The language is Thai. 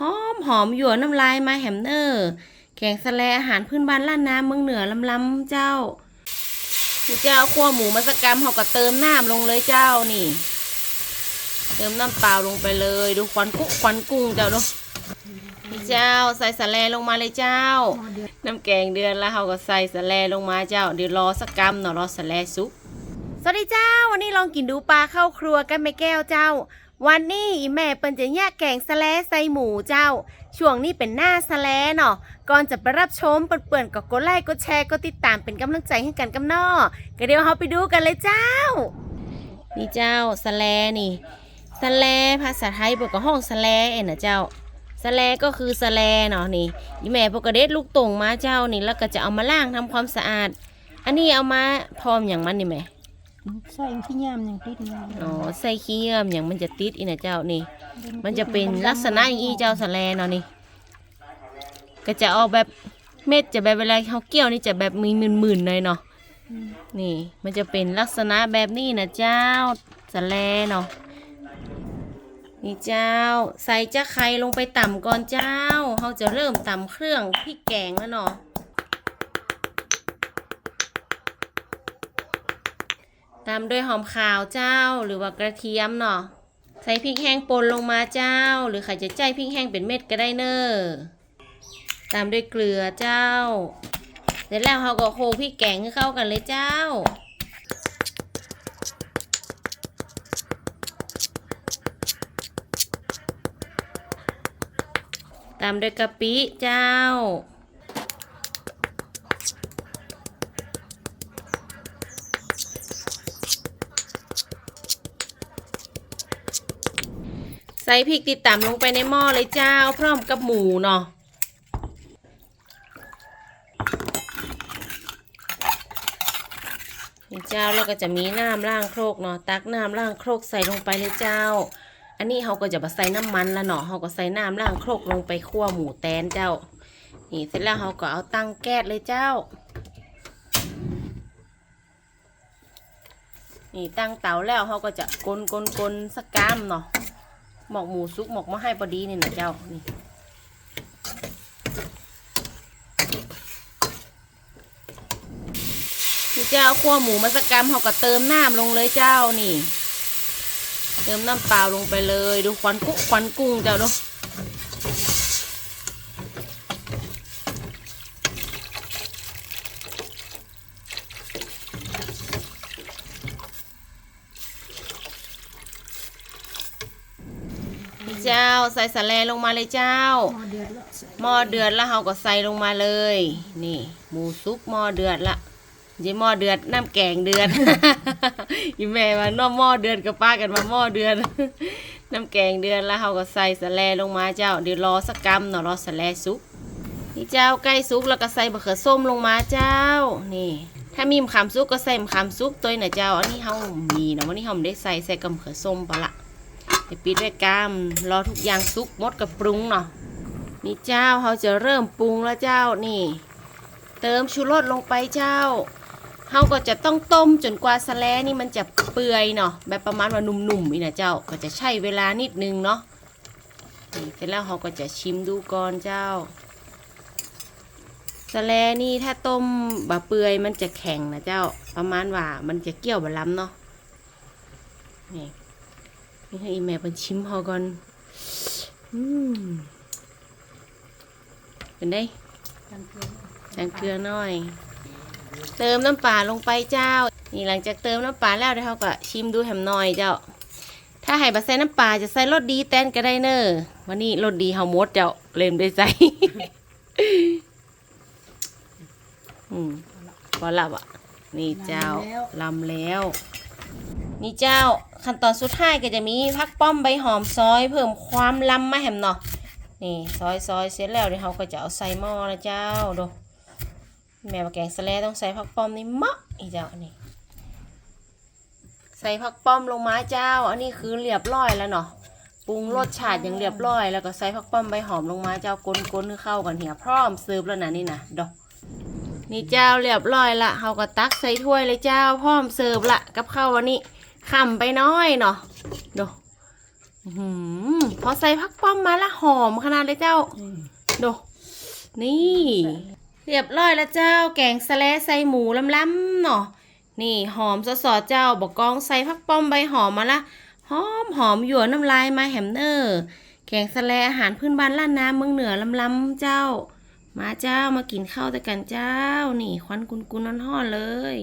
หอมหอมหยวนน้ำลายมาแหมเนอร์ แกงสแลอาหารพื้นบ้านล้านนาเมืองเหนือลำลำเจ้าเจ้าขั้วหมูมัสกรรมเขาก็เติมน้ำลงเลยเจ้านี่ เติมน้ำเปล่าลงไปเลยดูควันกุ๊กควันกุ้งเจ้าดูนี่เจ้าใส่สแลลงมาเลยเจ้า น้ำแกงเดือนแล้วเขาก็ใส่สแลลงมาเจ้าเดี๋ยวรอสักกำเนาะรอสแลสุกสวัสดีเจ้า วันนี้ลองกินดูปลาเข้าครัวกันแม่แก้วเจ้า วันนี้แม่เปิ้นจะแยกแกงสะแลใส่หมูเจ้า ช่วงนี้เป็นหน้าสะแลเนาะ ก่อนจะไปรับชมเปื่นๆก็กดไลค์กดแชร์กดติดตามเป็นกำลังใจให้กันกับน้อก็เดี๋ยวเราไปดูกันเลยเจ้า นี่เจ้าสะแลนี่สะแลภาษาไทยบอกก็ห้องสะแลเอ็นนะเจ้าสะแลก็คือสะแลเนาะนี่อีแม่ปกเด็ดลูกตงมาเจ้านี่แล้วก็จะเอามาล้างทำความสะอาด อันนี้เอามาพร้อมอย่างมันนี่แม่ ใส่ขี้ยามอย่างติดเลยอ๋อใส่ขี้เยื่อมอย่างมันจะติดอีนะเจ้านี่ มันจะเป็นลักษณะอย่างนี้เจ้าสะแลเนาะนี่ ก็จะออกแบบเม็ดจะแบบเวลาเขาเกี่ยวนี่จะแบบมีหมื่นๆหน่อยเนาะอืมนี่ มันจะเป็นลักษณะแบบนี้นะเจ้าสะแลเนาะนี่เจ้า ใส่จะไข่ลงไปต่ำก่อนเจ้าเขาจะเริ่มต่ำเครื่องพริกแกงแล้วเนาะ ตามด้วยหอมขาวเจ้าหรือว่ากระเทียมเนาะใส่พริกแห้งป่นลงมาเจ้า หรือใครจะใจพริกแห้งเป็นเม็ดก็ได้เนอะตามด้วยเกลือเจ้า เสร็จแล้วเราก็โขลกพริกแกงให้เข้ากันเลยเจ้าตามด้วยกะปิเจ้า ใส่พริกติดตามลงไปในหม้อเลยเจ้า พร้อมกับหมูเนาะเจ้าแล้วก็จะมีน้ำล่างโครกเนาะตักน้ำล่างโครกใส่ลงไปเลยเจ้า อันนี้เขาก็จะมาใส่น้ำมันละเนาะเขาก็ใส่น้ำล่างโครกลงไปคั่วหมูแตนเจ้า นี่เสร็จแล้วเขาก็เอาตั้งแก๊สเลยเจ้า นี่ตั้งเตาแล้วเขาก็จะกลนกลนกลนสักกามเนาะ หมอกหมูซุกหมอกมาให้พอดีนี่นะเจ้านี่นี่เจ้าขั้วหมูมัสกรรมเขาก็เติมน้ำลงเลยเจ้านี่ เติมน้ำเปล่าลงไปเลย ดูควันกุ้งควันกุ้งเจ้าดู เจ้า ใส่สะแลลงมาเลยเจ้าหม้อเดือดแล้วใส่หม้อเดือดแล้วเราก็ใส่ลงมาเลย นี่หมูซุปหม้อเดือดละยี่หม้อเดือดน้ำแกงเดือดอีแม่ว่าน้อหม้อเดือดกับป้ากันมาหม้อเดือดน้ำแกงเดือดแล้วเราก็ใส่สะแลลงมาเจ้าเดี๋ยวรอสักกำเนาะรอสะแลสุกนี่เจ้าใกล้สุกแล้วก็ใส่บะเขือส้มลงมาเจ้า นี่ ถ้ามีมะขามซุกก็ใส่มะขามซุกตัวน่ะเจ้า อันนี้เขามีนะวันนี้เขาไม่ได้ใส่ใส่กับมะเขือส้มปะละ เดี๋ยวปิดไว้กามรอทุกอย่างสุกหมดกับปรุงเนาะนี่เจ้าเขาจะเริ่มปรุงแล้วเจ้านี่ เติมชูรสลงไปเจ้าเขาก็จะต้องต้มจนกว่าสแลนี่มันจะเปื่อยเนาะแบบประมาณว่านุ่มๆนี่นะเจ้าก็จะใช้เวลานิดนึงเนาะเสร็จแล้วเขาก็จะชิมดูก่อนเจ้าสแลนี่ถ้าต้มบะเปื่อยมันจะแข็งนะเจ้า ประมาณว่ามันจะเกี่ยวบะล้ำเนาะนี่ นี่ให้อีแม่เป็นชิมเขาก่อนอืมเป็นได้กันเกลือใส่เกลือน่อย เติมน้ำปลาลงไปเจ้า นี่หลังจากเติมน้ำปลาแล้วเดี๋ยวเขาก็ชิมดูแหมหน่อยเจ้า ถ้าให้บะใส่น้ำปลาจะใส่รสดีแตนก็ได้เนอวันนี้รสดีเฮาหมดเจ้าเล่มได้ใส่อืมพอละวะนี่เจ้าลำแล้ว นี่เจ้า ขั้นตอนสุดท้ายก็จะมีพักป้อมใบหอมซอย เพิ่มความล้ำมาแหมเนาะนี่ซอยซอยเสร็จแล้วเดี๋ยวเราก็จะเอาใส่หม้อนะเจ้าดูแม่ว่าแกงสแลต้องใส่ผักป้อมนี่มะอีเจ้านี่ใส่ผักป้อมลงมาเจ้า อันนี้คือเรียบร้อยแล้วเนาะ ปรุงรสชาติอย่างเรียบร้อย แล้วก็ใส่ผักป้อมใบหอมลงมาเจ้ากลนๆให้เข้ากันเหี่ยพร้อมเสิร์ฟแล้วนะนี่นะดอก นี่เจ้าเรียบร้อยละเขาก็ตักใส่ถ้วยเลยเจ้าพร้อมเสิร์ฟละกับข้าววันนี้ ขำไปน้อยเนาะดูอื้อหือพอใส่ผักป้อมมาละหอมขนาดเลยเจ้าอืมดูนี่ เรียบร้อยแล้วเจ้า แกงสะแลใส่หมูล้ำๆเนาะนี่หอมสอดๆเจ้าบอกกองใส่ผักป้อมใบหอมมาละหอมหอมหยวนน้ำลายมาแหมเนอร์แกงสะแลอาหารพื้นบ้านล้านนาเมืองเหนือล้ำๆเจ้า มาเจ้ามากินข้าวแต่กันเจ้า นี่ควันกุนๆนอนๆเลย